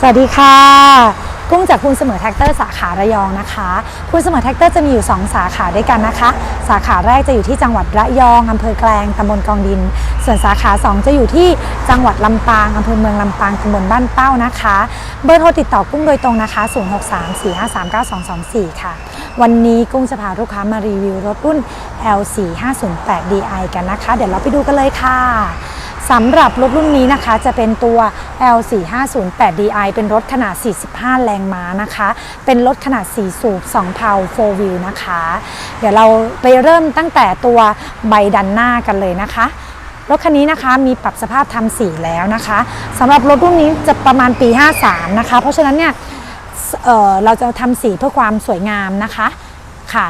สวัสดีค่ะ กุ้งจากคุณเสมอแท็กเตอร์สาขาระยองนะคะคุณเสมอแท็กเตอร์จะมีอยู่ 2 สาขาด้วยกันนะคะ สาขาแรกจะอยู่ที่จังหวัดระยองอำเภอแกลงตำบลกองดิน ส่วนสาขา 2 จะอยู่ที่จังหวัดลำปางอำเภอเมืองลำปางตำบลบ้านเป้านะคะ เบอร์โทรติดต่อกุ้งโดยตรงนะคะ 0634539224 ค่ะ วันนี้กุ้งจะพาลูกค้ามารีวิวรถรุ่น L4508DI กันนะคะ เดี๋ยวเราไปดูกันเลยค่ะ สำหรับรถรุ่นนี้นะคะจะเป็นตัว L4508DI เป็นรถขนาด 45 แรงม้านะคะ เป็นรถขนาด 4 สูบ 2 เพา4 wheel นะคะ เดี๋ยวเราไปเริ่มตั้งแต่ตัวใบดันหน้ากันเลยนะคะ รถคันนี้นะคะมีปรับสภาพทำสีแล้วนะคะสำหรับรถรุ่นนี้จะประมาณปี 53 นะคะ เพราะฉะนั้นเนี่ยเอ่อเราจะทำสีเพื่อความสวยงามนะคะค่ะ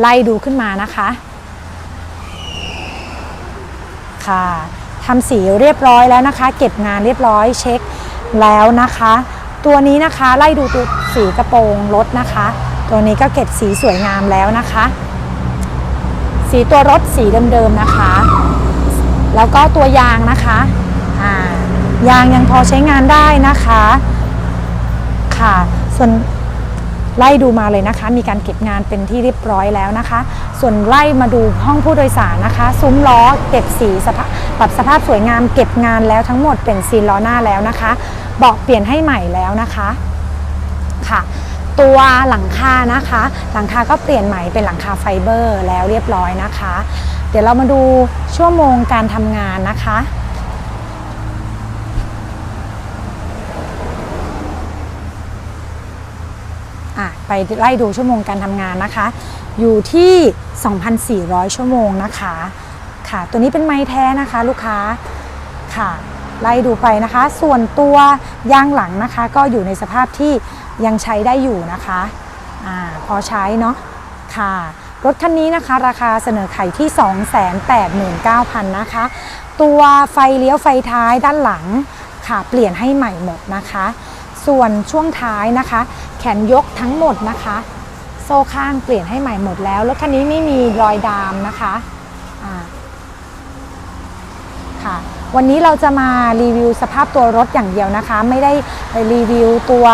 ไล่ดูขึ้นมานะคะค่ะ ทำสีเรียบร้อยแล้วนะคะ เก็บงานเรียบร้อยเช็คแล้วนะคะ ตัวนี้นะคะไล่ดูตัวสีกระโปรงรถนะคะ ตัวนี้ก็เก็บสีสวยงามแล้วนะคะ สีตัวรถสีเดิมๆนะคะ แล้วก็ตัวยางนะคะอ่ายางยังพอใช้งานได้นะคะค่ะส่วน ไล่ดูมาเลยนะคะ มีการเก็บงานเป็นที่เรียบร้อยแล้วนะคะ ส่วนไล่มาดูห้องผู้โดยสารนะคะ ซุ้มล้อเก็บสีสภาพปรับสภาพสวยงามเก็บงานแล้วทั้งหมดเป็นซีนล้อหน้าแล้วนะคะเบาะเปลี่ยนให้ใหม่แล้วนะคะค่ะตัวหลังคานะคะ หลังคาก็เปลี่ยนใหม่เป็นหลังคาไฟเบอร์แล้วเรียบร้อยนะคะ เดี๋ยวเรามาดูชั่วโมงการทำงานนะคะ อะไปไล่ดูชั่วโมงการทำงานนะคะ อยู่ที่ 2,400 ชั่วโมงนะคะ ค่ะ ตัวนี้เป็นไม้แท้นะคะลูกค้า ค่ะ ไล่ดูไปนะคะ ส่วนตัวยางหลังนะคะ ก็อยู่ในสภาพที่ยังใช้ได้อยู่นะคะ อ่า พอใช้เนาะ ค่ะ รถคันนี้นะคะ ราคาเสนอขายที่ 289,000 นะคะ ตัวไฟเลี้ยวไฟท้ายด้านหลังค่ะ เปลี่ยนให้ใหม่หมดนะคะ ส่วนช่วงท้ายนะคะ ขนยกทั้งหมดนะคะ โซ่ข้างเปลี่ยนให้ใหม่หมดแล้ว รถคันนี้ไม่มีรอยดามนะคะค่ะวันนี้เราจะมารีวิวสภาพตัวรถอย่างเดียวนะคะ ไม่ได้รีวิวตัว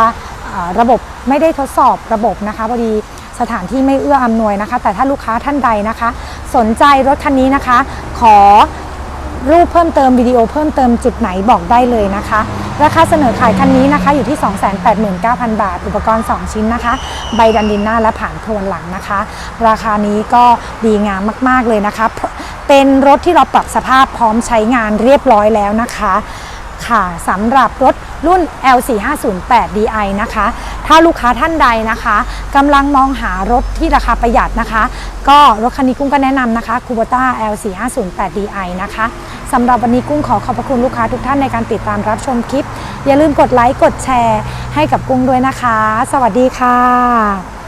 ระบบไม่ได้ทดสอบระบบนะคะพอดีสถานที่ไม่เอื้ออำนวยนะคะ แต่ถ้าลูกค้าท่านใดนะคะ สนใจรถคันนี้นะคะ ขอ รูปเพิ่มเติมวิดีโอเพิ่มเติมจุดไหนบอกได้เลยนะคะ ราคาเสนอขายคันนี้นะคะอยู่ที่ 289,000 บาท อุปกรณ์ 2 ชิ้นนะคะ ใบดันดินหน้าและผ่านโทนหลังนะคะ ราคานี้ก็ดีงามมาก ๆเลยนะคะ เป็นรถที่เราปรับสภาพพร้อมใช้งานเรียบร้อยแล้วนะคะ ค่ะสำหรับรถรุ่น L4508DI นะคะ ถ้าลูกค้าท่านใดนะคะกำลังมองหารถที่ราคาประหยัดนะคะ ก็รถคันนี้กุ้งก็แนะนำนะคะ Kubota L4508DI นะคะสำหรับวันนี้กุ้งขอขอบพระคุณลูกค้าทุกท่านในการติดตามรับชมคลิป อย่าลืมกดไลค์กดแชร์ให้กับกุ้งด้วยนะคะ สวัสดีค่ะ